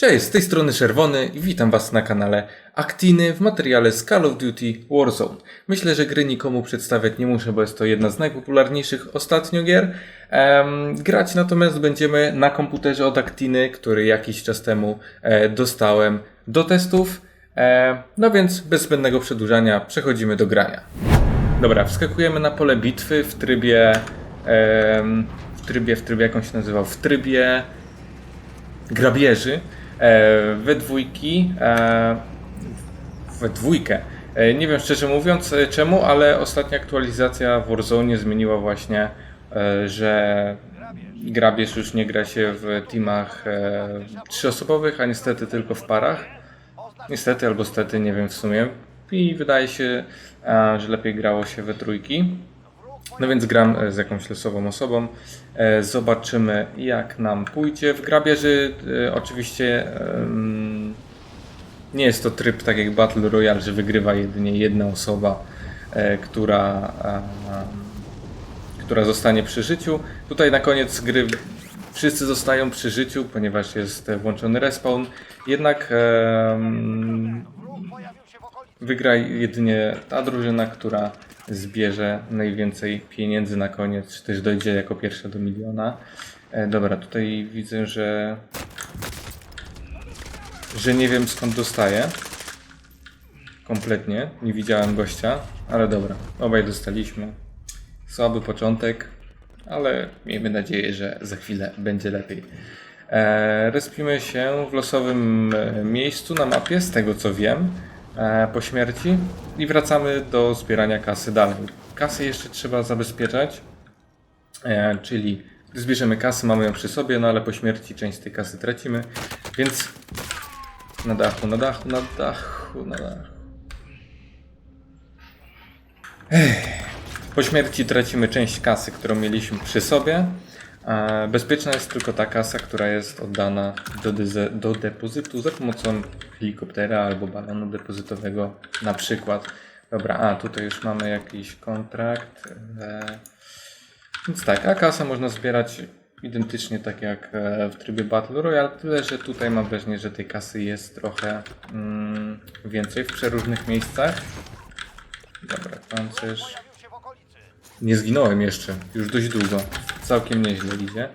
Cześć, z tej strony Czerwony i witam Was na kanale Actiny w materiale z Call of Duty Warzone. Myślę, że gry nikomu przedstawiać nie muszę, bo jest to jedna z najpopularniejszych ostatnio gier. Em, grać natomiast będziemy na komputerze od Actiny, który jakiś czas temu e, dostałem do testów. E, no więc bez zbędnego przedłużania przechodzimy do grania. Dobra, wskakujemy na pole bitwy w trybie... em, w trybie, w trybie, jak on się nazywał? W trybie grabieży e, we dwójki, e, we dwójkę. E, nie wiem szczerze mówiąc e, czemu, ale ostatnia aktualizacja w Warzone zmieniła właśnie, e, że grabież już nie gra się w teamach e, trzyosobowych, a niestety tylko w parach. Niestety albo stety, nie wiem w sumie. I wydaje się, e, że lepiej grało się we trójki. No więc gram e, z jakąś losową osobą. E, Zobaczymy jak nam pójdzie. W grabieży e, oczywiście nie jest to tryb tak jak Battle Royale, że wygrywa jedynie jedna osoba, która, która zostanie przy życiu. Tutaj na koniec gry wszyscy zostają przy życiu, ponieważ jest włączony respawn. Jednak wygra jedynie ta drużyna, która zbierze najwięcej pieniędzy na koniec, czy też dojdzie jako pierwsza do miliona. E, dobra, tutaj widzę, że że nie wiem skąd dostaję. Kompletnie, nie widziałem gościa, ale dobra, obaj dostaliśmy. Słaby początek, ale miejmy nadzieję, że za chwilę będzie lepiej. E, respimy się w losowym e, miejscu na mapie, z tego co wiem, po śmierci i wracamy do zbierania kasy dalej. Kasę jeszcze trzeba zabezpieczać, e, czyli zbierzemy kasę, mamy ją przy sobie, no ale po śmierci część tej kasy tracimy, więc na dachu, na dachu, na dachu, na dachu. Po śmierci tracimy część kasy, którą mieliśmy przy sobie. Bezpieczna jest tylko ta kasa, która jest oddana do, do depozytu za pomocą helikoptera albo balonu depozytowego na przykład. Dobra, a tutaj już mamy jakiś kontrakt. E, Więc tak, a kasę można zbierać identycznie tak jak e, w trybie Battle Royale, tyle że tutaj mam wrażenie, że tej kasy jest trochę mm, więcej w przeróżnych miejscach. Dobra, pancerz. Nie zginąłem jeszcze, już dość długo. Całkiem nieźle idzie.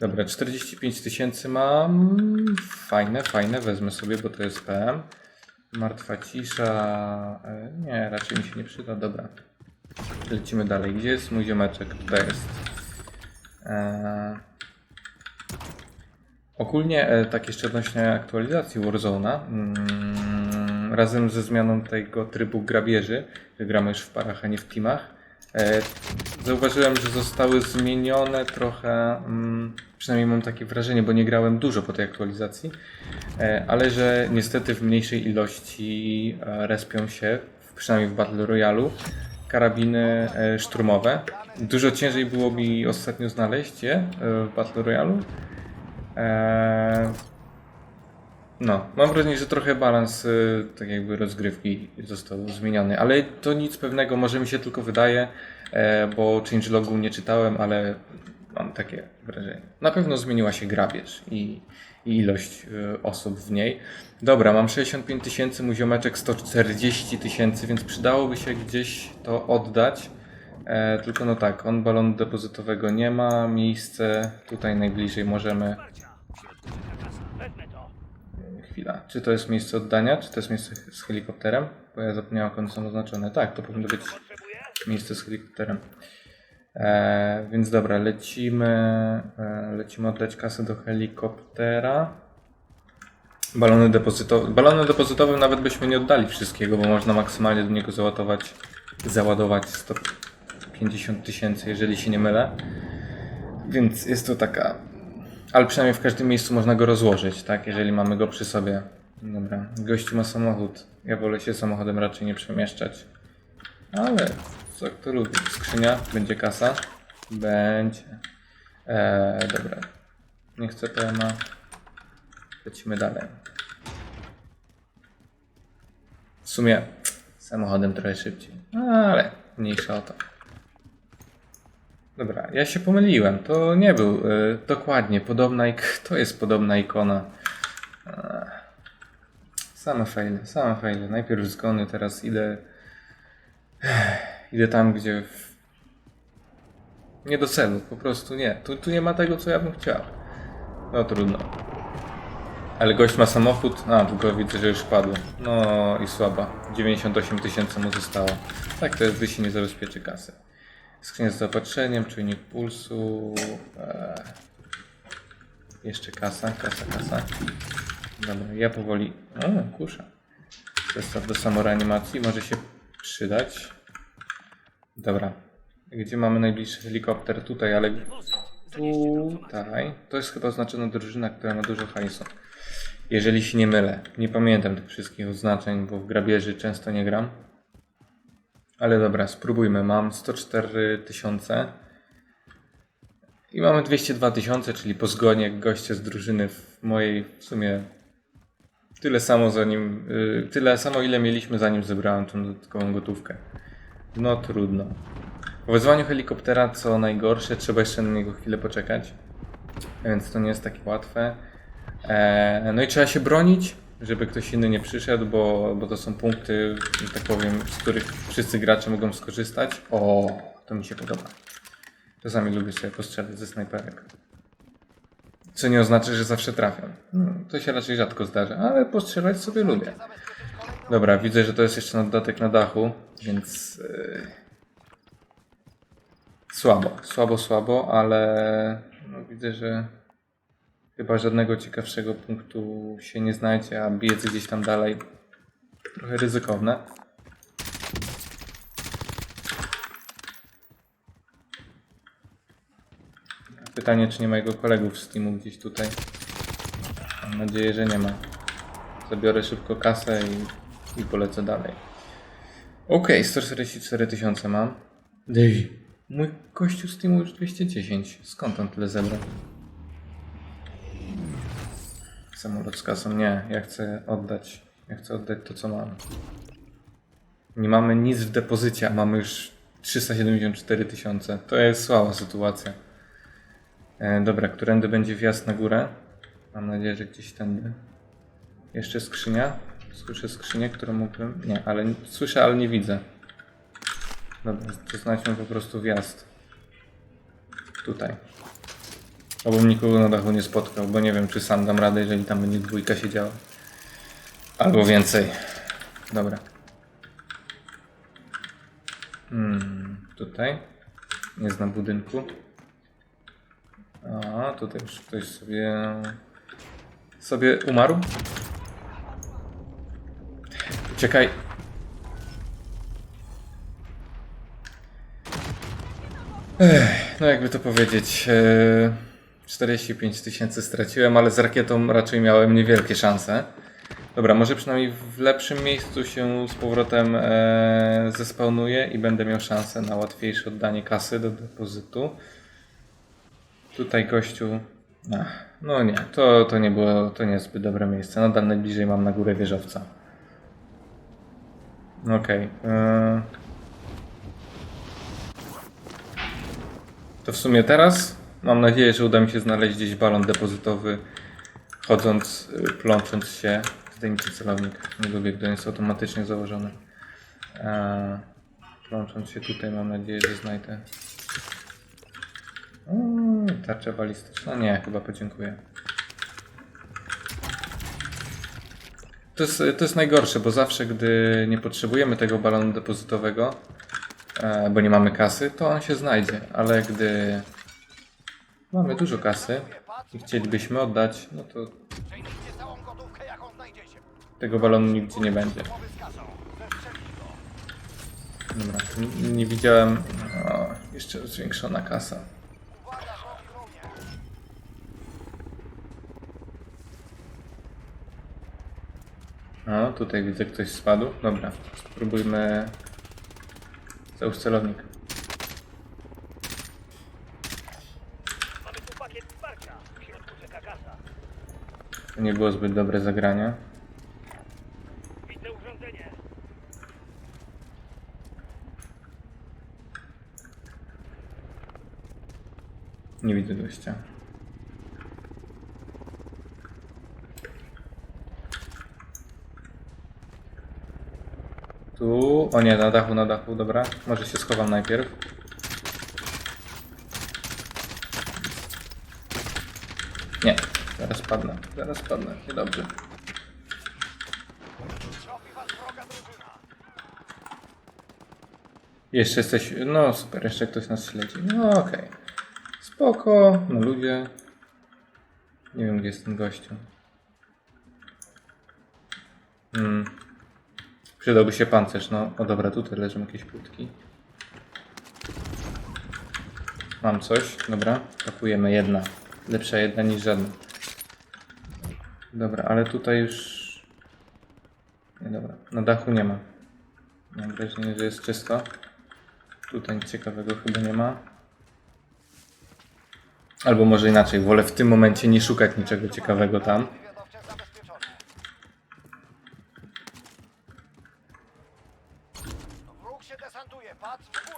Dobra, 45 tysięcy mam. Fajne, fajne, wezmę sobie, bo to jest PM. Martwa cisza. e, Nie, raczej mi się nie przyda. Dobra. Lecimy dalej. Gdzie jest mój ziomeczek? Tutaj jest. Eee... Ogólnie, e, tak jeszcze odnośnie aktualizacji Warzone'a, mm, razem ze zmianą tego trybu grabieży, gramy już w parach, a nie w teamach, zauważyłem, że zostały zmienione trochę, mm, przynajmniej mam takie wrażenie, bo nie grałem dużo po tej aktualizacji, e, ale że niestety w mniejszej ilości e, respią się, przynajmniej w Battle Royale'u, karabiny e, szturmowe. Dużo ciężej było mi ostatnio znaleźć je e, w Battle Royale'u. No, mam wrażenie, że trochę balans y, tak jakby rozgrywki został zmieniony, ale to nic pewnego, może mi się tylko wydaje, e, bo changelogu nie czytałem, ale mam takie wrażenie. Na pewno zmieniła się grabież i, i ilość y, osób w niej. Dobra, mam 65 tysięcy, mój ziomeczek 140 tysięcy, więc przydałoby się gdzieś to oddać. E, tylko no tak, on balonu depozytowego nie ma, miejsce tutaj najbliżej możemy Chwila. Czy to jest miejsce oddania, czy to jest miejsce z helikopterem? Bo ja zapomniałem, jak one są oznaczone. Tak, to powinno być miejsce z helikopterem. E, więc dobra, lecimy, e, lecimy oddać kasę do helikoptera. Balony, depozyto balony depozytowe nawet byśmy nie oddali wszystkiego, bo można maksymalnie do niego załadować, załadować 150 tysięcy, jeżeli się nie mylę. Więc jest to taka ale przynajmniej w każdym miejscu można go rozłożyć, tak? Jeżeli mamy go przy sobie. Dobra, gościu ma samochód. Ja wolę się samochodem raczej nie przemieszczać. Ale co kto lubi? Skrzynia, będzie kasa. Będzie. Eee, dobra. Nie chcę PMA. Lecimy dalej. W sumie samochodem trochę szybciej. Ale mniejsza o to. Dobra, ja się pomyliłem. To nie był y, dokładnie podobna ik- To jest podobna ikona. Same faile, same faile. Najpierw zgony, teraz idę. Idę tam, gdzie. W... Nie do celu, po prostu nie. Tu, tu nie ma tego, co ja bym chciał. No trudno. Ale gość ma samochód. A, tylko widzę, że już padło. No i słaba. 98 tysięcy mu zostało. Tak to jest, gdy się nie zabezpieczy kasy. Skrzynia z zaopatrzeniem, czujnik pulsu. Eee. Jeszcze kasa, kasa, kasa. Dobra, ja powoli. O, kusza. Zestaw do samoreanimacji może się przydać. Dobra. Gdzie mamy najbliższy helikopter? Tutaj, ale. Tutaj. To jest chyba oznaczona drużyna, która ma dużo hajsu. Jeżeli się nie mylę. Nie pamiętam tych wszystkich oznaczeń, bo w grabieży często nie gram. Ale dobra, spróbujmy. Mam 104 tysiące. I mamy 202 tysiące, czyli po zgonie goście z drużyny w mojej w sumie tyle samo zanim, y, tyle samo ile mieliśmy zanim zebrałem tą dodatkową gotówkę. No trudno. Po wezwaniu helikoptera co najgorsze, trzeba jeszcze na niego chwilę poczekać. Więc to nie jest takie łatwe. E, no i trzeba się bronić, żeby ktoś inny nie przyszedł, bo, bo to są punkty, tak powiem, z których wszyscy gracze mogą skorzystać. O, to mi się podoba. Czasami lubię sobie postrzelać ze snajperek. Co nie oznacza, że zawsze trafiam. No, to się raczej rzadko zdarza, ale postrzelać sobie lubię. Dobra, widzę, że to jest jeszcze dodatek na dachu, więc yy... słabo, słabo, słabo, ale no, widzę, że chyba żadnego ciekawszego punktu się nie znajdzie, a biec gdzieś tam dalej trochę ryzykowne. Pytanie, czy nie ma jego kolegów z teamu gdzieś tutaj. Mam nadzieję, że nie ma. Zabiorę szybko kasę i, i polecę dalej. Okej, 144 tysiące mam. Davey, mój kościół z teamu już 210. Skąd on tyle zebrał? Samolot z kasą? Nie, ja chcę oddać. Ja chcę oddać to, co mam. Nie mamy nic w depozycie, a mamy już 374 tysiące. To jest słaba sytuacja. E, dobra, którędy będzie wjazd na górę? Mam nadzieję, że gdzieś tędy. Jeszcze skrzynia? Słyszę skrzynię, którą mógłbym... Nie, ale słyszę, ale nie widzę. Dobra, to znajdźmy po prostu wjazd. Tutaj. Obym nikogo na dachu nie spotkał, bo nie wiem, czy sam dam radę, jeżeli tam będzie dwójka siedziała. Albo więcej. Dobra. Hmm, tutaj. Nie znam budynku. A, tutaj już ktoś sobie... sobie umarł. Czekaj. Ech, no jakby to powiedzieć... E, 45 tysięcy straciłem, ale z rakietą raczej miałem niewielkie szanse. Dobra, może przynajmniej w lepszym miejscu się z powrotem e, i będę miał szansę na łatwiejsze oddanie kasy do depozytu. Tutaj gościu. Ach, no nie, to, to nie było, to nie jest zbyt dobre miejsce. Nadal najbliżej mam na górę wieżowca. Okej. e, To w sumie teraz mam nadzieję, że uda mi się znaleźć gdzieś balon depozytowy, chodząc, y, plącząc się. Zdejmijcie celownik, nie lubię, gdy on jest automatycznie założony. E, plącząc się tutaj, mam nadzieję, że znajdę. Mm, tarcza balistyczna? Nie, chyba podziękuję. To jest, to jest najgorsze, bo zawsze, gdy nie potrzebujemy tego balonu depozytowego, e, bo nie mamy kasy, to on się znajdzie, ale gdy mamy dużo kasy i chcielibyśmy oddać, no to tego balonu nigdzie nie będzie. Dobra, nie widziałem. O, jeszcze zwiększona kasa. Uwaga, wrogi żołnierz. O, tutaj widzę ktoś spadł. Dobra, spróbujmy. Załóż celownik. Mamy tu pakiet wsparcia. W środku czeka kasa. To nie było zbyt dobre zagranie. Widzę. Nie widzę gościa. Tu. O nie, na dachu, na dachu, dobra. Może się schowam najpierw. Nie, zaraz padnę, zaraz padnę, niedobrze. Jeszcze jesteś, no super, jeszcze ktoś nas śledzi. No okej. Spoko, no ludzie. Nie wiem, gdzie jest ten gościu. Hmm. Przydałby się pancerz, no. O dobra, tutaj leżą jakieś płótki. Mam coś, dobra. Pakujemy jedna. Lepsza jedna niż żadna. Dobra, ale tutaj już... Nie, dobra. Na dachu nie ma. Mam wrażenie, że jest czysto. Tutaj nic ciekawego chyba nie ma. Albo może inaczej, wolę w tym momencie nie szukać niczego ciekawego tam.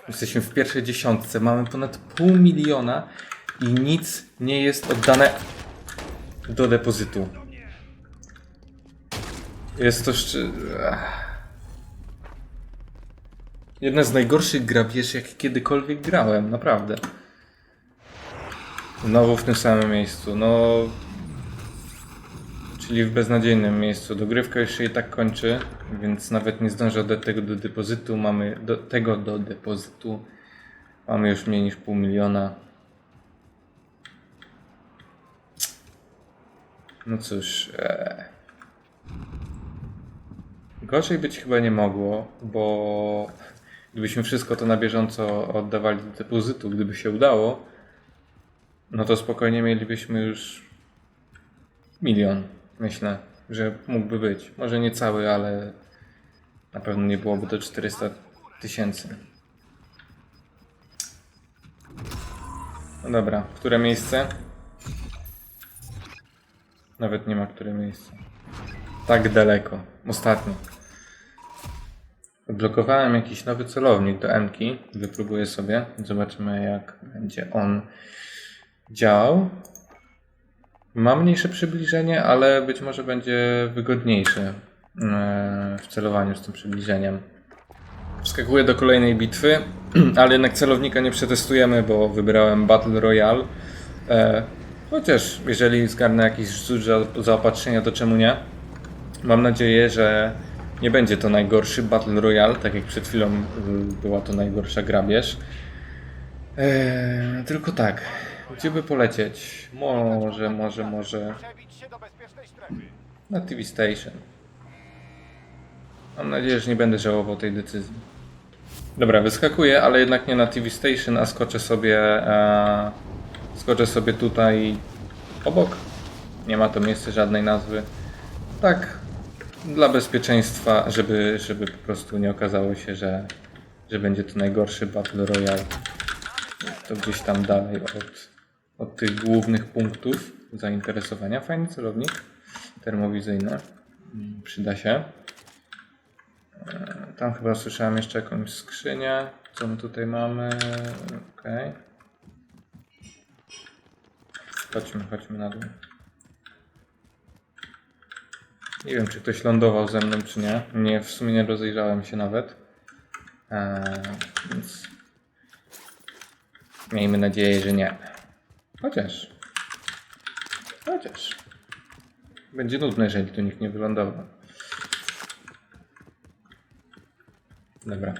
Jesteśmy w pierwszej dziesiątce, mamy ponad pół miliona i nic nie jest oddane do depozytu. Jest to szczy... Jedna z najgorszych grabieży, jak kiedykolwiek grałem, naprawdę. Znowu w tym samym miejscu, no... Czyli w beznadziejnym miejscu. Dogrywka już się i tak kończy, więc nawet nie zdążę do tego do depozytu. Mamy do tego do depozytu. Mamy już mniej niż pół miliona. No cóż. E... Gorzej być chyba nie mogło, bo gdybyśmy wszystko to na bieżąco oddawali do depozytu, gdyby się udało, no to spokojnie mielibyśmy już milion. Myślę, że mógłby być. Może nie cały, ale na pewno nie byłoby to 400 tysięcy. No dobra, które miejsce? Nawet nie ma które miejsce. Tak daleko. Ostatnio. Odblokowałem jakiś nowy celownik do Mki. Wypróbuję sobie. Zobaczymy jak będzie on działał. Ma mniejsze przybliżenie, ale być może będzie wygodniejsze e, w celowaniu z tym przybliżeniem. Wskakuję do kolejnej bitwy, ale jednak celownika nie przetestujemy, bo wybrałem Battle Royale. E, chociaż jeżeli zgarnę jakiś rzut za- zaopatrzenia, to czemu nie? Mam nadzieję, że nie będzie to najgorszy Battle Royale, tak jak przed chwilą y, była to najgorsza grabież. Eee, tylko tak, gdzie by polecieć? Może, może, może na TV Station. Mam nadzieję, że nie będę żałował tej decyzji. Dobra, wyskakuję, ale jednak nie na TV Station, a skoczę sobie, e, skoczę sobie tutaj obok. Nie ma to miejsca żadnej nazwy. Tak, dla bezpieczeństwa, żeby, żeby po prostu nie okazało się, że, że będzie to najgorszy Battle Royale. To gdzieś tam dalej od, od tych głównych punktów zainteresowania. Fajny celownik termowizyjny. Przyda się. E, Tam chyba słyszałem jeszcze jakąś skrzynię. Co my tutaj mamy? Okej. Chodźmy, chodźmy na dół. Nie wiem, czy ktoś lądował ze mną, czy nie. Nie, w sumie nie rozejrzałem się nawet. Eee, więc miejmy nadzieję, że nie. Chociaż. Chociaż. Będzie nudne, jeżeli tu nikt nie wylądował. Dobra.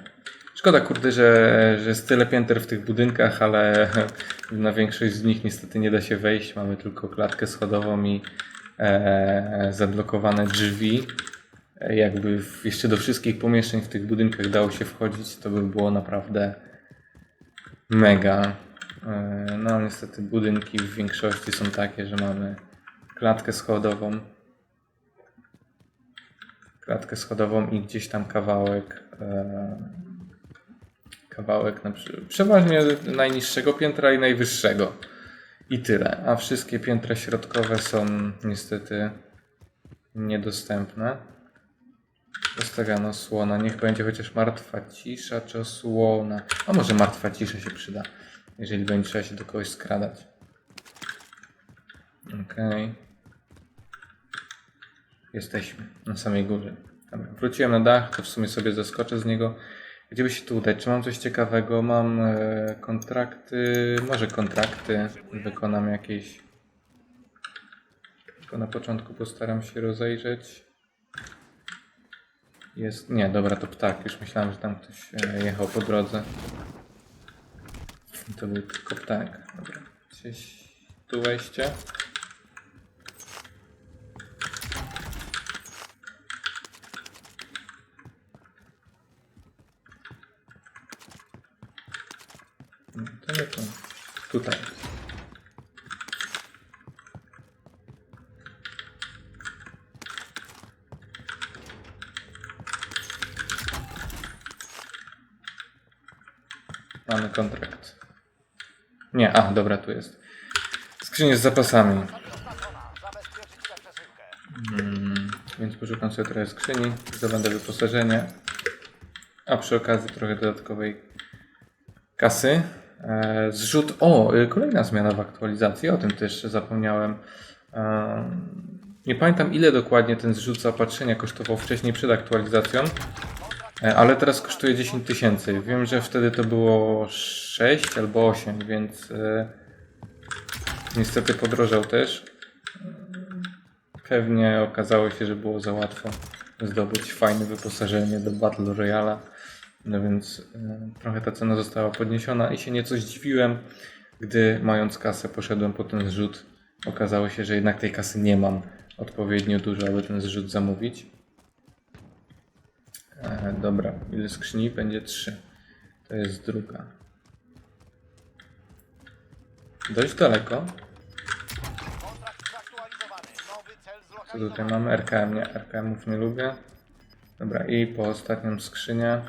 Szkoda, kurde, że, że jest tyle pięter w tych budynkach, ale na większość z nich niestety nie da się wejść. Mamy tylko klatkę schodową i e, zablokowane drzwi. Jakby jeszcze do wszystkich pomieszczeń w tych budynkach dało się wchodzić, to by było naprawdę mega. E, No niestety budynki w większości są takie, że mamy klatkę schodową, klatkę schodową i gdzieś tam kawałek e, kawałek na, przeważnie najniższego piętra i najwyższego i tyle, a wszystkie piętra środkowe są niestety niedostępne. Zostawiano słona. Niech będzie chociaż martwa cisza czy osłona. A może martwa cisza się przyda, jeżeli będzie trzeba się do kogoś skradać. Okej. Jesteśmy na samej górze. Dobra, wróciłem na dach, to w sumie sobie zeskoczę z niego. Gdzie by się tu udać? Czy mam coś ciekawego? Mam e, kontrakty, może kontrakty wykonam jakieś. Tylko na początku postaram się rozejrzeć. Jest, nie, dobra, to ptak. Już myślałem, że tam ktoś e, jechał po drodze. To był tylko ptak. Dobra, gdzieś tu wejście. No, To nie tu. Tutaj. Mamy kontrakt. Nie, a dobra, tu jest. Skrzynie z zapasami. Zabezpieczyć tę przesyłkę. Mm, więc poszukam sobie trochę skrzyni, zdobędę wyposażenie, a przy okazji trochę dodatkowej kasy. E, zrzut. O, y, kolejna zmiana w aktualizacji, o tym też zapomniałem. E, nie pamiętam ile dokładnie ten zrzut zaopatrzenia kosztował wcześniej przed aktualizacją, e, ale teraz kosztuje 10 tysięcy. Wiem, że wtedy to było 6 albo 8, więc niestety podrożał też. Pewnie okazało się, że było za łatwo zdobyć fajne wyposażenie do Battle Royale. No więc y, trochę ta cena została podniesiona i się nieco zdziwiłem, gdy mając kasę poszedłem po ten zrzut. Okazało się, że jednak tej kasy nie mam odpowiednio dużo, aby ten zrzut zamówić. E, dobra, ile skrzyni? Będzie trzy. To jest druga. Dość daleko. Co tutaj mamy? RKM, nie, RKM-ów nie lubię. Dobra, i po ostatnią skrzynię.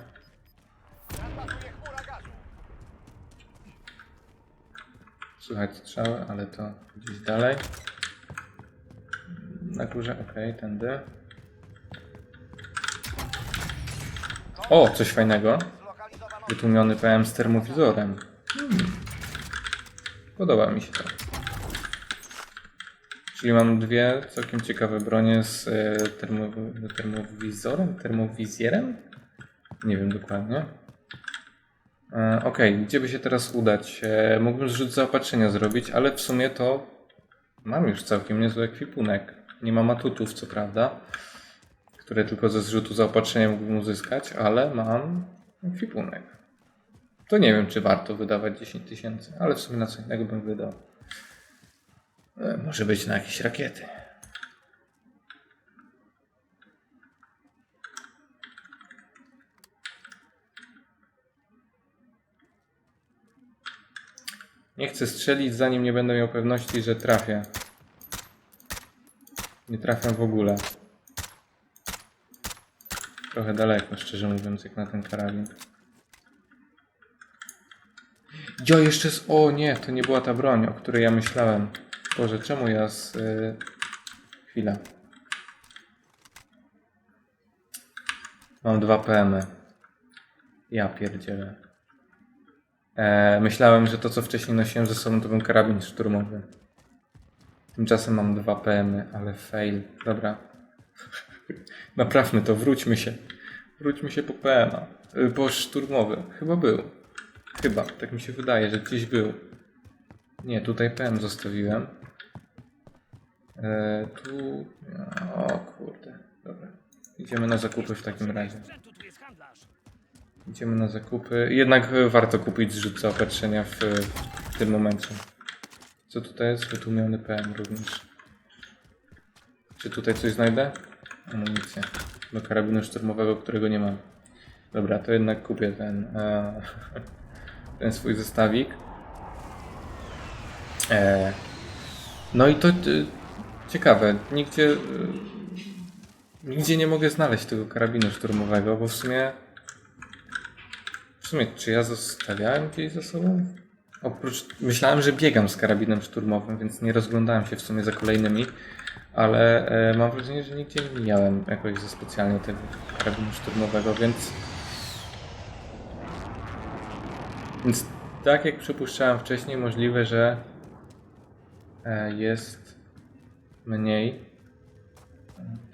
Słychać strzały, ale to gdzieś dalej. Na górze, okej, tędy. O, coś fajnego. Wytłumiony PM z termowizorem. Hmm. Podoba mi się to. Czyli mam dwie całkiem ciekawe bronie z e, termo, termowizorem? Termowizjerem? Nie wiem dokładnie. E, Okej, gdzie by się teraz udać? E, mógłbym zrzut zaopatrzenia zrobić, ale w sumie to mam już całkiem niezły ekwipunek. Nie mam atutów, co prawda, które tylko ze zrzutu zaopatrzenia mógłbym uzyskać, ale mam ekwipunek. To nie wiem, czy warto wydawać 10 tysięcy, ale w sumie na co innego bym wydał. E, Może być na jakieś rakiety. Nie chcę strzelić, zanim nie będę miał pewności, że trafię. Nie trafię w ogóle. Trochę daleko, szczerze mówiąc, jak na ten karabin. Ja jeszcze z... O nie, to nie była ta broń, o której ja myślałem. Boże, czemu ja z... Y... Chwila. Mam dwa PM. -y. Ja pierdzielę. E, myślałem, że to co wcześniej nosiłem ze sobą to był karabin szturmowy. Tymczasem mam dwa PM, ale fail. Dobra. Naprawmy to, wróćmy się. Wróćmy się po PM-a. Y, Po szturmowy. Chyba był. Chyba, tak mi się wydaje, że gdzieś był. Nie, tutaj PM zostawiłem. E, tu. O kurde. Dobra. Idziemy na zakupy w takim razie. Idziemy na zakupy. Jednak e, warto kupić zrzut zaopatrzenia w, w tym momencie. Co tutaj jest? Wytłumiony PM również. Czy tutaj coś znajdę? Amunicję. Do karabinu szturmowego, którego nie mam. Dobra, to jednak kupię ten, e, ten swój zestawik. E, no i to e, ciekawe. Nigdzie, e, nigdzie nie mogę znaleźć tego karabinu szturmowego, bo w sumie sumie, czy ja zostawiałem gdzieś za sobą? Oprócz, myślałem, że biegam z karabinem szturmowym, więc nie rozglądałem się w sumie za kolejnymi, ale e, mam wrażenie, że nigdzie nie miałem jakoś za specjalnie tego karabinu szturmowego, więc... Więc tak jak przypuszczałem wcześniej, możliwe, że e, jest mniej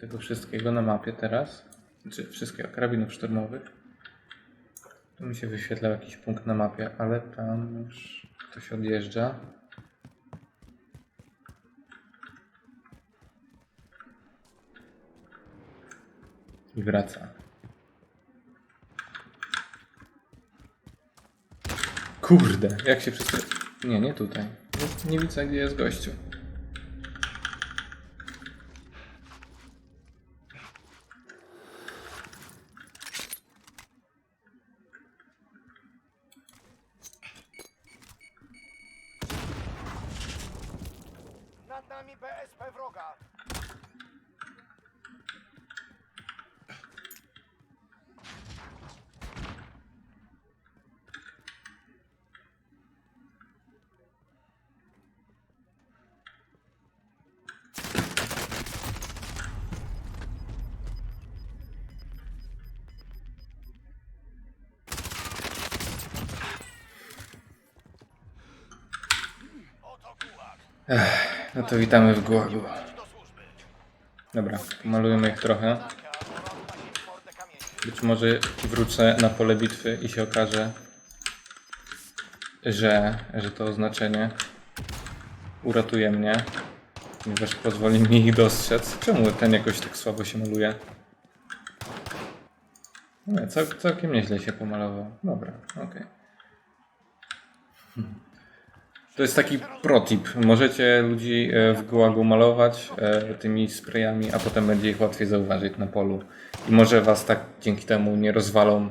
tego wszystkiego na mapie teraz. Znaczy wszystkiego, karabinów szturmowych. Tu mi się wyświetlał jakiś punkt na mapie, ale tam już ktoś odjeżdża. I wraca. Kurde, jak się wszystko... Nie, nie tutaj. Nie, nie widzę, gdzie jest gościu. Nad nami BSP wroga. Gułak. No to witamy w służby. Dobra, pomalujemy ich trochę. Być może wrócę na pole bitwy i się okaże, że, że to oznaczenie uratuje mnie, ponieważ pozwoli mi ich dostrzec. Czemu ten jakoś tak słabo się maluje? Nie, cał, całkiem nieźle się pomalował. Dobra, okej. Hmm. To jest taki protip. Możecie ludzi e, w gułagu malować e, tymi sprayami, a potem będzie ich łatwiej zauważyć na polu. I może was tak dzięki temu nie rozwalą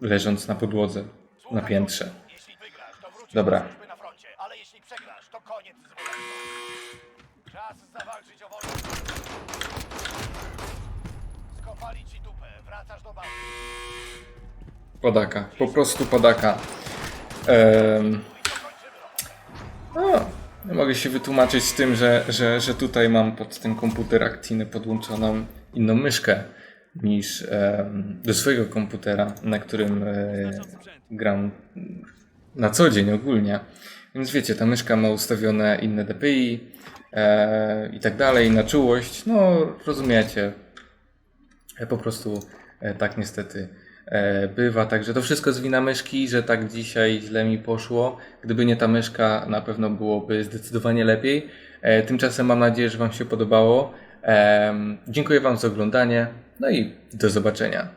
leżąc na podłodze, na piętrze. Dobra. Podaka, po prostu podaka. Em, no, mogę się wytłumaczyć z tym, że, że, że tutaj mam pod ten komputer akcyjny podłączoną inną myszkę niż em, do swojego komputera, na którym e, gram na co dzień ogólnie. Więc wiecie, ta myszka ma ustawione inne DPI e, i tak dalej, na czułość. No, rozumiecie. E, Po prostu e, tak niestety e, bywa. Także to wszystko z wina myszki, że tak dzisiaj źle mi poszło. Gdyby nie ta myszka, na pewno byłoby zdecydowanie lepiej. E, Tymczasem mam nadzieję, że Wam się podobało. Em, Dziękuję Wam za oglądanie. No i do zobaczenia.